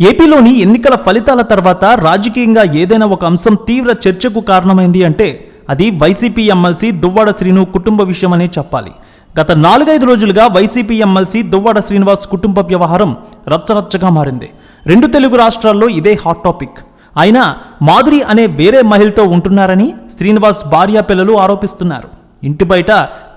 ఏపీలోని ఎన్నికల ఫలితాల తర్వాత రాజకీయంగా ఏదైనా ఒక అంశం తీవ్ర చర్చకు కారణమైంది అంటే అది వైసీపీ ఎమ్మెల్సీ దువ్వాడ శ్రీను కుటుంబ విషయమనే చెప్పాలి. గత నాలుగైదు రోజులుగా వైసీపీ ఎమ్మెల్సీ దువ్వాడ శ్రీనివాస్ కుటుంబ వ్యవహారం రచ్చరచ్చగా మారింది. రెండు తెలుగు రాష్ట్రాల్లో ఇదే హాట్ టాపిక్. అయినా మాధురి అనే వేరే మహిళతో ఉంటున్నారని శ్రీనివాస్ భార్య పిల్లలు ఆరోపిస్తున్నారు. ఇంటి బయట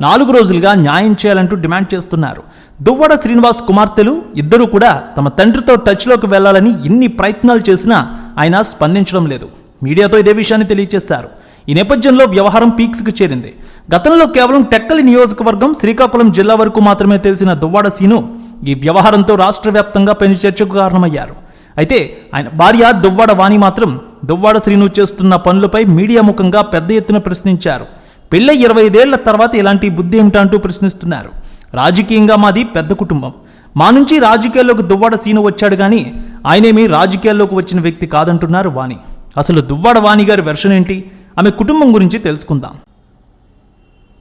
నాలుగు రోజులుగా న్యాయం చేయాలంటూ డిమాండ్ చేస్తున్నారు. దువ్వడ శ్రీనివాస్ కుమార్తెలు ఇద్దరూ కూడా తమ తండ్రితో టచ్లోకి వెళ్ళాలని ఎన్ని ప్రయత్నాలు చేసినా ఆయన స్పందించడం లేదు. మీడియాతో ఇదే విషయాన్ని తెలియజేశారు. ఈ నేపథ్యంలో వ్యవహారం పీక్స్కు చేరింది. గతంలో కేవలం టెక్కలి నియోజకవర్గం శ్రీకాకుళం జిల్లా వరకు మాత్రమే తెలిసిన దువ్వాడ సీను ఈ వ్యవహారంతో రాష్ట్ర వ్యాప్తంగా పెను చర్చకు కారణమయ్యారు. అయితే ఆయన భార్య దువ్వాడ వాణి మాత్రం దువ్వాడ శ్రీను చేస్తున్న పనులపై మీడియా ముఖంగా పెద్ద ఎత్తున ప్రశ్నించారు. పెళ్ళై ఇరవై ఐదేళ్ళ తర్వాత ఇలాంటి బుద్ధి ఏమిటంటూ ప్రశ్నిస్తున్నారు. రాజకీయంగా మాది పెద్ద కుటుంబం. మా నుంచి రాజకీయాల్లోకి దువ్వాడ సీను వచ్చాడు కానీ ఆయనేమీ రాజకీయాల్లోకి వచ్చిన వ్యక్తి కాదంటున్నారు వాణి. అసలు దువ్వాడ వాణి గారి వెర్షన్ ఏంటి? ఆమె కుటుంబం గురించి తెలుసుకుందాం.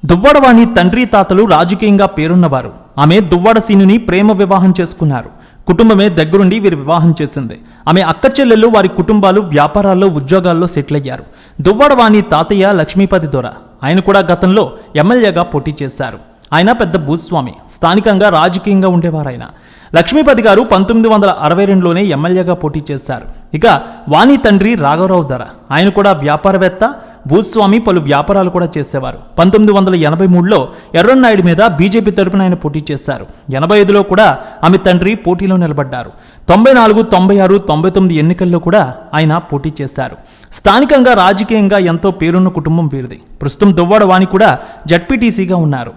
దువ్వాడవాణి తండ్రి తాతలు రాజకీయంగా పేరున్నవారు. ఆమె దువ్వాడ సీనుని ప్రేమ వివాహం చేసుకున్నారు. కుటుంబమే దగ్గరుండి వీరి వివాహం చేసింది. ఆమె అక్క చెల్లెళ్ళు వారి కుటుంబాలు వ్యాపారాల్లో ఉద్యోగాల్లో సెటిల్ అయ్యారు. దువ్వాడవాణి తాతయ్య లక్ష్మీపతి దొర. ఆయన కూడా గతంలో ఎమ్మెల్యేగా పోటీ చేశారు. ఆయన పెద్ద భూస్వామి స్థానికంగా రాజకీయంగా ఉండేవారాయన. లక్ష్మీపతి గారు పంతొమ్మిది వందల అరవై రెండులోనే ఎమ్మెల్యేగా పోటీ చేశారు. ఇక వాణి తండ్రి రాఘవరావు ధర ఆయన కూడా వ్యాపారవేత్త భూస్వామి పలు వ్యాపారాలు కూడా చేసేవారు. పంతొమ్మిది వందల ఎనభై మూడులో ఎర్రన్నాయుడు మీద బీజేపీ తరపున ఆయన పోటీ చేశారు. ఎనభై ఐదులో కూడా ఆమె తండ్రి పోటీలో నిలబడ్డారు. తొంభై నాలుగు తొంభై ఆరు తొంభై తొమ్మిది ఎన్నికల్లో కూడా ఆయన పోటీ చేశారు. స్థానికంగా రాజకీయంగా ఎంతో పేరున్న కుటుంబం వీరిది. ప్రస్తుతం దువ్వాడ వాణి కూడా జడ్పీటీసీగా ఉన్నారు.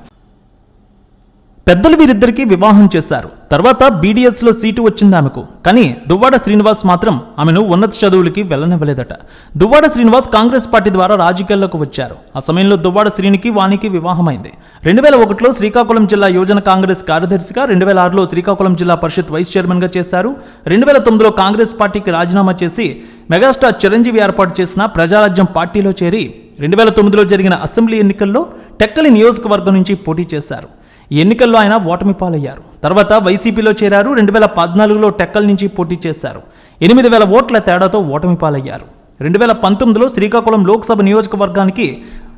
పెద్దలు వీరిద్దరికీ వివాహం చేశారు. తర్వాత బీడీఎస్లో సీటు వచ్చింది ఆమెకు. కానీ దువ్వాడ శ్రీనివాస్ మాత్రం ఆమెను ఉన్నత చదువులకి వెళ్ళనివ్వలేదట. దువ్వాడ శ్రీనివాస్ కాంగ్రెస్ పార్టీ ద్వారా రాజకీయాల్లోకి వచ్చారు. ఆ సమయంలో దువ్వాడ శ్రీనికి వానికి వివాహమైంది. రెండు వేల ఒకటిలో శ్రీకాకుళం జిల్లా యువజన కాంగ్రెస్ కార్యదర్శిగా రెండు వేల ఆరులో శ్రీకాకుళం జిల్లా పరిషత్ వైస్ చైర్మన్గా చేశారు. రెండు వేల తొమ్మిదిలో కాంగ్రెస్ పార్టీకి రాజీనామా చేసి మెగాస్టార్ చిరంజీవి ఏర్పాటు చేసిన ప్రజారాజ్యం పార్టీలో చేరి రెండు వేల తొమ్మిదిలో జరిగిన అసెంబ్లీ ఎన్నికల్లో టెక్కలి నియోజకవర్గం నుంచి పోటీ చేశారు. ఈ ఎన్నికల్లో ఆయన ఓటమి పాలయ్యారు తర్వాత వైసీపీలో చేరారు. రెండు వేల పద్నాలుగులో టెక్కల్ నుంచి పోటీ చేశారు. ఎనిమిది వేల ఓట్ల తేడాతో ఓటమి పాలయ్యారు. రెండు వేల పంతొమ్మిదిలో శ్రీకాకుళం లోక్సభ నియోజకవర్గానికి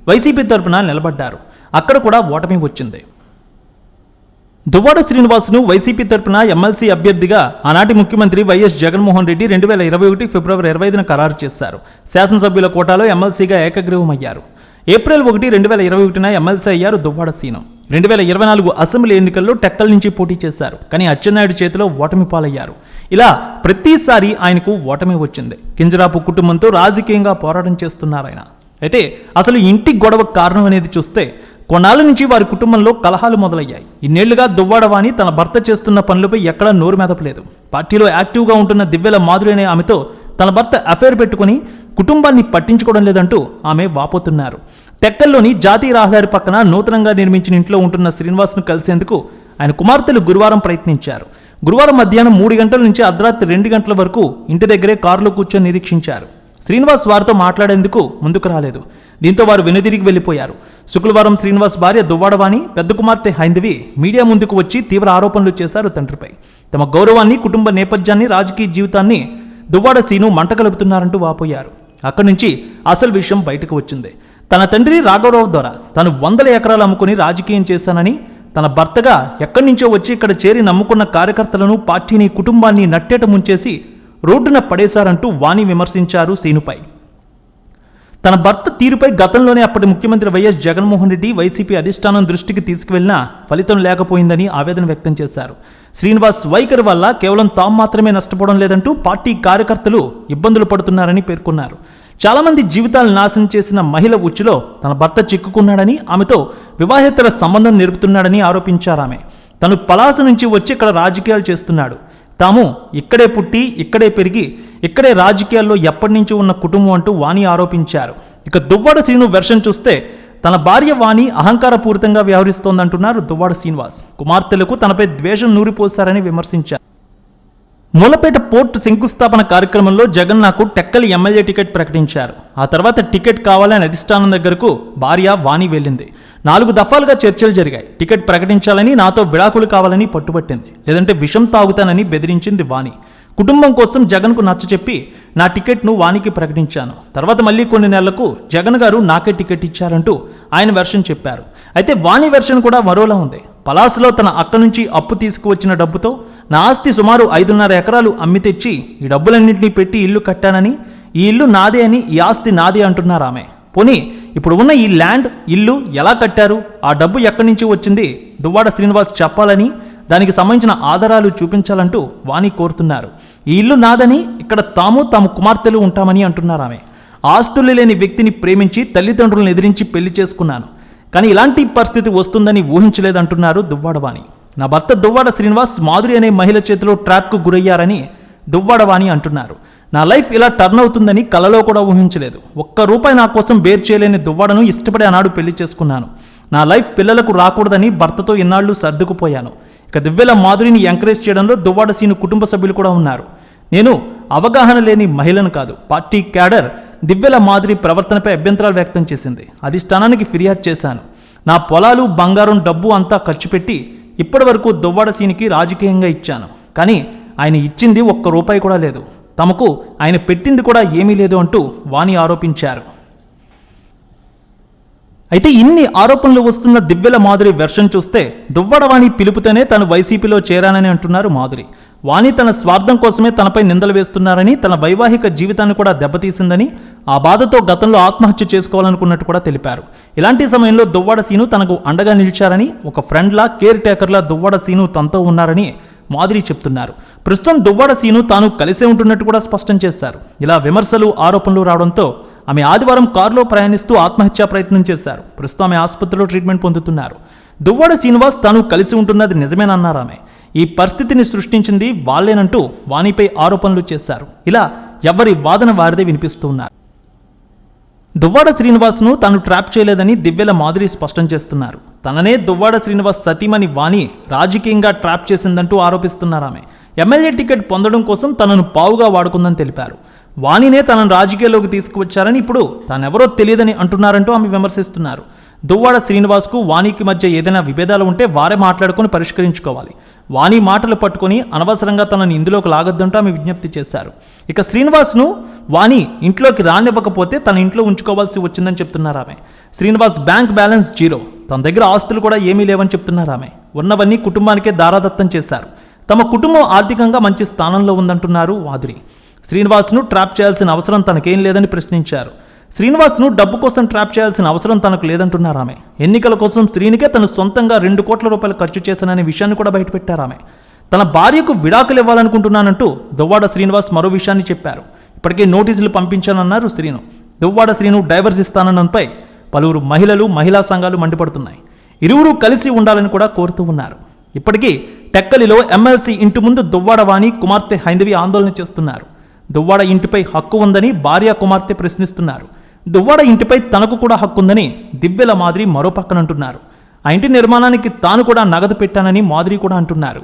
వైసీపీ తరపున నిలబడ్డారు. అక్కడ కూడా ఓటమి వచ్చింది. దువ్వాడ శ్రీనివాసును వైసీపీ తరపున ఎమ్మెల్సీ అభ్యర్థిగా ఆనాటి ముఖ్యమంత్రి వైఎస్ జగన్మోహన్ రెడ్డి రెండు వేల ఇరవై ఒకటి ఫిబ్రవరి ఇరవై ఐదున ఖరారు చేశారు. శాసనసభ్యుల కోటాలో ఎమ్మెల్సీగా ఏకగ్రీవమయ్యారు. ఏప్రిల్ ఒకటి రెండు వేల ఇరవై ఒకటిన ఎమ్మెల్సీ అయ్యారు దువ్వాడ సీనం. రెండు వేల ఇరవై నాలుగు అసెంబ్లీ ఎన్నికల్లో టెక్కల్ నుంచి పోటీ చేశారు. కానీ అచ్చెన్నాయుడు చేతిలో ఓటమి పాలయ్యారు. ఇలా ప్రతిసారి ఆయనకు ఓటమి వచ్చింది. కింజరాపు కుటుంబంతో రాజకీయంగా పోరాటం చేస్తున్నారు ఆయన. అయితే అసలు ఇంటి గొడవ కారణం అనేది చూస్తే కొన్నాళ్ళ నుంచి వారి కుటుంబంలో కలహాలు మొదలయ్యాయి. ఇన్నేళ్ళుగా దువ్వాడవాణి తన భర్త చేస్తున్న పనులపై ఎక్కడా నోరు మెదపలేదు. పార్టీలో యాక్టివ్గా ఉంటున్న దివ్యల మాధురి అనే ఆమెతో తన భర్త అఫైర్ పెట్టుకుని కుటుంబాన్ని పట్టించుకోవడం లేదంటూ ఆమె వాపోతున్నారు. టెక్కల్లోని జాతీయ రహదారి పక్కన నూతనంగా నిర్మించిన ఇంట్లో ఉంటున్న శ్రీనివాస్ను కలిసేందుకు ఆయన కుమార్తెలు గురువారం ప్రయత్నించారు. గురువారం మధ్యాహ్నం మూడు గంటల నుంచి అర్ధరాత్రి రెండు గంటల వరకు ఇంటి దగ్గరే కారులో కూర్చొని నిరీక్షించారు. శ్రీనివాస్ వారితో మాట్లాడేందుకు ముందుకు రాలేదు. దీంతో వారు వెనుదిరిగి వెళ్ళిపోయారు. శుక్రవారం శ్రీనివాస్ భార్య దువ్వాడవాణి పెద్ద కుమార్తె హైందవి మీడియా ముందుకు వచ్చి తీవ్ర ఆరోపణలు చేశారు తండ్రిపై. తమ గౌరవాన్ని కుటుంబ నేపథ్యాన్ని రాజకీయ జీవితాన్ని దువ్వాడ సీను మంట కలుపుతున్నారంటూ వాపోయారు. అక్కడి నుంచి అసలు విషయం బయటకు వచ్చింది. తన తండ్రి రాఘవరావు ద్వారా తను వందల ఎకరాలు అమ్ముకుని రాజకీయం చేశానని తన భర్తగా ఎక్కడి నుంచో వచ్చి ఇక్కడ చేరి నమ్ముకున్న కార్యకర్తలను పార్టీని కుటుంబాన్ని నట్టేట ముంచేసి రోడ్డున పడేశారంటూ వాణి విమర్శించారు సీనుపై. తన భర్త తీరుపై గతంలోనే అప్పటి ముఖ్యమంత్రి వైఎస్ జగన్మోహన్ రెడ్డి వైసీపీ అధిష్టానం దృష్టికి తీసుకువెళ్ళినా ఫలితం లేకపోయిందని ఆవేదన వ్యక్తం చేశారు. శ్రీనివాస్ వైఖరి వల్ల కేవలం తాము మాత్రమే నష్టపోవడం లేదంటూ పార్టీ కార్యకర్తలు ఇబ్బందులు పడుతున్నారని పేర్కొన్నారు. చాలామంది జీవితాలు నాశనం చేసిన మహిళ ఉచ్చులో తన భర్త చిక్కుకున్నాడని ఆమెతో వివాహేతర సంబంధం నిలుపుతున్నాడని ఆరోపించారు ఆమె. తను పలాస నుంచి వచ్చి ఇక్కడ రాజకీయాలు చేస్తున్నాడు. తాము ఇక్కడే పుట్టి ఇక్కడే పెరిగి ఇక్కడే రాజకీయాల్లో ఎప్పటి నుంచి ఉన్న కుటుంబం అంటూ వాణి ఆరోపించారు. ఇక దువ్వాడ శ్రీను వెర్షన్ చూస్తే తన భార్య వాణి అహంకారపూరితంగా వ్యవహరిస్తోందంటున్నారు దువ్వాడ శ్రీనివాస్. కుమార్తెలకు తనపై ద్వేషం నూరిపోశారని విమర్శించారు. మూలపేట పోర్టు శంకుస్థాపన కార్యక్రమంలో జగన్ నాకు టెక్కలి ఎమ్మెల్యే టికెట్ ప్రకటించారు. ఆ తర్వాత టికెట్ కావాలని అధిష్టానం దగ్గరకు భార్య వాణి వెళ్ళింది. నాలుగు దఫాలుగా చర్చలు జరిగాయి. టికెట్ ప్రకటించాలని నాతో విడాకులు కావాలని పట్టుబట్టింది. లేదంటే విషం తాగుతానని బెదిరించింది వాణి. కుటుంబం కోసం జగన్కు నచ్చచెప్పి నా టికెట్ను వాణికి ప్రకటించాను. తర్వాత మళ్ళీ కొన్ని నెలలకు జగన్ గారు నాకే టికెట్ ఇచ్చారంటూ ఆయన వెర్షన్ చెప్పారు. అయితే వాణి వెర్షన్ కూడా మరోలా ఉంది. పలాస్లో తన అక్క నుంచి అప్పు తీసుకువచ్చిన డబ్బుతో నా ఆస్తి సుమారు ఐదున్నర ఎకరాలు అమ్మి తెచ్చి ఈ డబ్బులన్నింటినీ పెట్టి ఇల్లు కట్టానని ఈ ఇల్లు నాదే అని ఈ ఆస్తి నాదే అంటున్నారు ఆమె. పోనీ ఇప్పుడు ఉన్న ఈ ల్యాండ్ ఇల్లు ఎలా కట్టారు? ఆ డబ్బు ఎక్కడి నుంచి వచ్చింది? దువ్వాడ శ్రీనివాస్ చెప్పాలని దానికి సంబంధించిన ఆధారాలు చూపించాలంటూ వాణి కోరుతున్నారు. ఈ ఇల్లు నాదని ఇక్కడ తాము తమ కుమార్తెలు ఉంటామని అంటున్నారు ఆమె. ఆస్తులు లేని వ్యక్తిని ప్రేమించి తల్లిదండ్రులను ఎదిరించి పెళ్ళి చేసుకున్నాను. కానీ ఇలాంటి పరిస్థితి వస్తుందని ఊహించలేదంటున్నారు దువ్వాడవాణి. నా భర్త దువ్వాడ శ్రీనివాస్ మాధురి అనే మహిళ చేతిలో ట్రాప్కు గురయ్యారని దువ్వాడవాణి అంటున్నారు. నా లైఫ్ ఇలా టర్న్ అవుతుందని కలలో కూడా ఊహించలేదు. ఒక్క రూపాయి నా కోసం బేర్ చేయలేని దువ్వాడను ఇష్టపడి ఆనాడు పెళ్ళి చేసుకున్నాను. నా లైఫ్ పిల్లలకు రాకూడదని భర్తతో ఇన్నాళ్ళు సర్దుకుపోయాను. ఇక దివ్వెల మాధురిని ఎంకరేజ్ చేయడంలో దువ్వాడ సీను కుటుంబ సభ్యులు కూడా ఉన్నారు. నేను అవగాహన లేని మహిళను కాదు పార్టీ క్యాడర్ దివ్యల మాదిరి ప్రవర్తనపై అభ్యంతరాలు వ్యక్తం చేసింది. అధిష్టానానికి ఫిర్యాదు చేశాను. నా పొలాలు బంగారం డబ్బు అంతా ఖర్చు పెట్టి ఇప్పటి వరకు దువ్వాడ సీనికి రాజకీయంగా ఇచ్చాను. కానీ ఆయన ఇచ్చింది ఒక్క రూపాయి కూడా లేదు. తమకు ఆయన పెట్టింది కూడా ఏమీ లేదు అంటూ వాణి ఆరోపించారు. అయితే ఇన్ని ఆరోపణలు వస్తున్న దివ్యల మాధురి వెర్షన్ చూస్తే దువ్వడవాణి పిలుపుతోనే తను వైసీపీలో చేరానని అంటున్నారు మాధురి వాణి తన స్వార్థం కోసమే తనపై నిందలు వేస్తున్నారని తన వైవాహిక జీవితాన్ని కూడా దెబ్బతీసిందని ఆ బాధతో గతంలో ఆత్మహత్య చేసుకోవాలనుకున్నట్టు కూడా తెలిపారు. ఇలాంటి సమయంలో దువ్వాడ సీను తనకు అండగా నిలిచారని ఒక ఫ్రెండ్లా కేర్ టేకర్లా దువ్వాడ సీను తనతో ఉన్నారని మాధురి చెప్తున్నారు. ప్రస్తుతం దువ్వాడ సీను తాను కలిసే ఉంటున్నట్టు కూడా స్పష్టం చేశారు. ఇలా విమర్శలు ఆరోపణలు రావడంతో ఆమె ఆదివారం కారులో ప్రయాణిస్తూ ఆత్మహత్యా ప్రయత్నం చేశారు. ప్రస్తుతం ఆమె ఆసుపత్రిలో ట్రీట్మెంట్ పొందుతున్నారు. దువ్వాడ శ్రీనివాస్ తాను కలిసి ఉంటున్నది నిజమేనన్నారు ఆమె. ఈ పరిస్థితిని సృష్టించింది వాళ్ళేనంటూ వాణిపై ఆరోపణలు చేశారు. ఇలా ఎవరి వాదన వారిదే వినిపిస్తూ ఉన్నారు దువ్వాడ శ్రీనివాస్ను తాను ట్రాప్ చేయలేదని దివ్యల మాధురి స్పష్టం చేస్తున్నారు. తననే దువ్వాడ శ్రీనివాస్ సతీమణి వాణి రాజకీయంగా ట్రాప్ చేసిందంటూ ఆరోపిస్తున్నారు ఆమె. ఎమ్మెల్యే టికెట్ పొందడం కోసం తనను పావుగా వాడుకుందని తెలిపారు. వాణినే తనను రాజకీయాల్లోకి తీసుకువచ్చారని ఇప్పుడు తానెవరో తెలియదని అంటున్నారంటూ ఆమె విమర్శిస్తున్నారు. దువ్వాడ శ్రీనివాస్కు వాణికి మధ్య ఏదైనా విభేదాలు ఉంటే వారే మాట్లాడుకొని పరిష్కరించుకోవాలి. వాణి మాటలు పట్టుకొని అనవసరంగా తనని ఇందులోకి లాగొద్దంటూ ఆమె విజ్ఞప్తి చేశారు. ఇక శ్రీనివాస్ను వాణి ఇంట్లోకి రానివ్వకపోతే తన ఇంట్లో ఉంచుకోవాల్సి వచ్చిందని చెప్తున్నారు ఆమె. Srinivas bank balance zero. తన దగ్గర ఆస్తులు కూడా ఏమీ లేవని చెప్తున్నారు ఆమె. ఉన్నవన్నీ కుటుంబానికే దారాదత్తం చేశారు. తమ కుటుంబం ఆర్థికంగా మంచి స్థానంలో ఉందంటున్నారు వాదిరి. శ్రీనివాస్ను ట్రాప్ చేయాల్సిన అవసరం తనకేం లేదని ప్రశ్నించారు. శ్రీనివాస్ను డబ్బు కోసం ట్రాప్ చేయాల్సిన అవసరం తనకు లేదంటున్నారు ఆమె. ఎన్నికల కోసం శ్రీనికే తను సొంతంగా రెండు కోట్ల రూపాయలు ఖర్చు చేశాననే విషయాన్ని కూడా బయటపెట్టారు ఆమె. తన భార్యకు విడాకులు ఇవ్వాలనుకుంటున్నానంటూ దువ్వాడ శ్రీనివాస్ మరో విషయాన్ని చెప్పారు. ఇప్పటికే నోటీసులు పంపించానన్నారు శ్రీను. దువ్వాడ శ్రీను డైవర్స్ ఇస్తానన్నంపై పలువురు మహిళలు మహిళా సంఘాలు మండిపడుతున్నాయి. ఇరువురు కలిసి ఉండాలని కూడా కోరుతూ ఉన్నారు. ఇప్పటికీ టెక్కలిలో ఎమ్మెల్సీ ఇంటి ముందు దువ్వాడ వాణి కుమార్తె హైందవి ఆందోళన చేస్తున్నారు. దువ్వాడ ఇంటిపై హక్కు ఉందని భార్య కుమార్తె ప్రశ్నిస్తున్నారు. దువ్వాడ ఇంటిపై తనకు కూడా హక్కు ఉందని దివ్యల మాదిరి మరో పక్కనంటున్నారు. ఆ ఇంటి నిర్మాణానికి తాను కూడా నగదు పెట్టానని మాదిరి కూడా అంటున్నారు.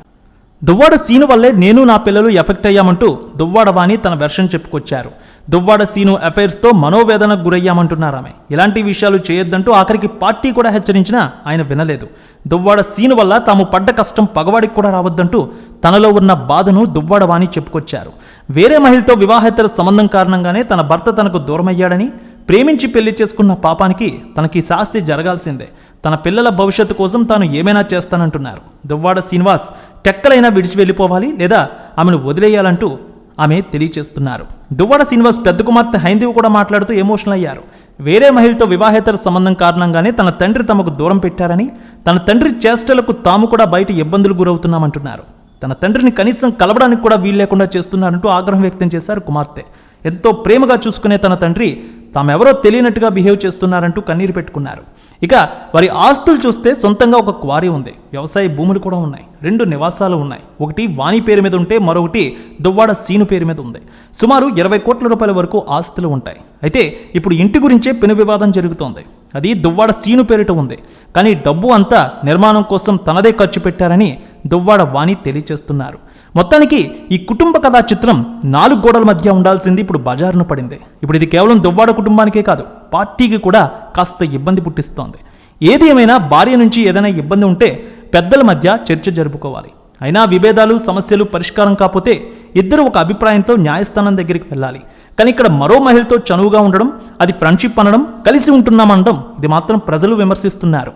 దువ్వాడ సీను వల్లే నేను నా పిల్లలు ఎఫెక్ట్ అయ్యామంటూ దువ్వాడ వాణి తన వెర్షన్ చెప్పుకొచ్చారు. దువ్వాడ సీను అఫైర్స్తో మనోవేదనకు గురయ్యామంటున్నారు ఆమె ఇలాంటి విషయాలు చేయొద్దంటూ ఆఖరికి పార్టీ కూడా హెచ్చరించినా ఆయన వినలేదు. దువ్వాడ సీను వల్ల తాము పడ్డ కష్టం పగవాడికి కూడా రావద్దంటూ తనలో ఉన్న బాధను దువ్వాడ వాణి చెప్పుకొచ్చారు. వేరే మహిళతో వివాహేతర సంబంధం కారణంగానే తన భర్త తనకు దూరమయ్యాడని ప్రేమించి పెళ్ళి చేసుకున్న పాపానికి తనకి శాస్తి జరగాల్సిందే. తన పిల్లల భవిష్యత్తు కోసం తాను ఏమైనా చేస్తానంటున్నారు. దువ్వాడ శ్రీనివాస్ టెక్కలైనా విడిచి వెళ్ళిపోవాలి లేదా ఆమెను వదిలేయాలంటూ ఆమె తెలియచేస్తున్నారు. దువ్వాడ శ్రీనివాస్ పెద్ద కుమార్తె హైందవి కూడా మాట్లాడుతూ ఎమోషనల్ అయ్యారు. వేరే మహిళతో వివాహేతర సంబంధం కారణంగానే తన తండ్రి తమకు దూరం పెట్టారని తన తండ్రి చేష్టలకు తాము కూడా బయట ఇబ్బందులు గురవుతున్నామంటున్నారు. తన తండ్రిని కనీసం కలవడానికి కూడా వీలు లేకుండా చేస్తున్నారంటూ ఆగ్రహం వ్యక్తం చేశారు కుమార్తె. ఎంతో ప్రేమగా చూసుకునే తన తండ్రి తామెవరో తెలియనట్టుగా బిహేవ్ చేస్తున్నారంటూ కన్నీరు పెట్టుకున్నారు. ఇక వారి ఆస్తులు చూస్తే సొంతంగా ఒక క్వారీ ఉంది. వ్యవసాయ భూములు కూడా ఉన్నాయి. రెండు నివాసాలు ఉన్నాయి. ఒకటి వాణి పేరు మీద ఉంటే మరొకటి దువ్వాడ సీను పేరు మీద ఉంది. సుమారు ఇరవై కోట్ల రూపాయల వరకు ఆస్తులు ఉంటాయి. అయితే ఇప్పుడు ఇంటి గురించే పెను వివాదం జరుగుతోంది. అది దువ్వాడ సీను పేరిట ఉంది. కానీ డబ్బు అంతా నిర్మాణం కోసం తనదే ఖర్చు పెట్టారని దువ్వాడ వాణి తెలియచేస్తున్నారు. మొత్తానికి ఈ కుటుంబ కథా చిత్రం నాలుగు గోడల మధ్య ఉండాల్సింది ఇప్పుడు బజారును పడింది. ఇప్పుడు ఇది కేవలం దువ్వాడ కుటుంబానికే కాదు పార్టీకి కూడా కాస్త ఇబ్బంది పుట్టిస్తోంది. ఏది ఏమైనా భార్య నుంచి ఏదైనా ఇబ్బంది ఉంటే పెద్దల మధ్య చర్చ జరుపుకోవాలి. అయినా విభేదాలు సమస్యలు పరిష్కారం కాకపోతే ఇద్దరు ఒక అభిప్రాయంతో న్యాయస్థానం దగ్గరికి వెళ్ళాలి. కానీ ఇక్కడ మరో మహిళతో చనువుగా ఉండడం అది ఫ్రెండ్షిప్ అనడం కలిసి ఉంటున్నామనడం ఇది మాత్రం ప్రజలు విమర్శిస్తున్నారు.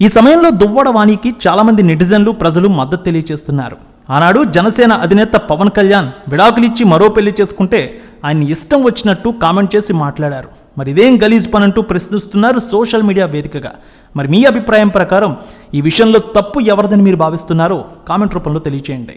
ఈ సమయంలో దువ్వడవాణికి చాలామంది నెటిజన్లు ప్రజలు మద్దతు తెలియజేస్తున్నారు. ఆనాడు జనసేన అధినేత పవన్ కళ్యాణ్ విడాకులిచ్చి మరో పెళ్ళి చేసుకుంటే ఆయన ఇష్టం వచ్చినట్టు కామెంట్ చేసి మాట్లాడారు. మరి ఇదేం గలీజ్ పని అంటూ ప్రశ్నిస్తున్నారు సోషల్ మీడియా వేదికగా. మరి మీ అభిప్రాయం ప్రకారం ఈ విషయంలో తప్పు ఎవరిదని మీరు భావిస్తున్నారో కామెంట్ రూపంలో తెలియచేయండి.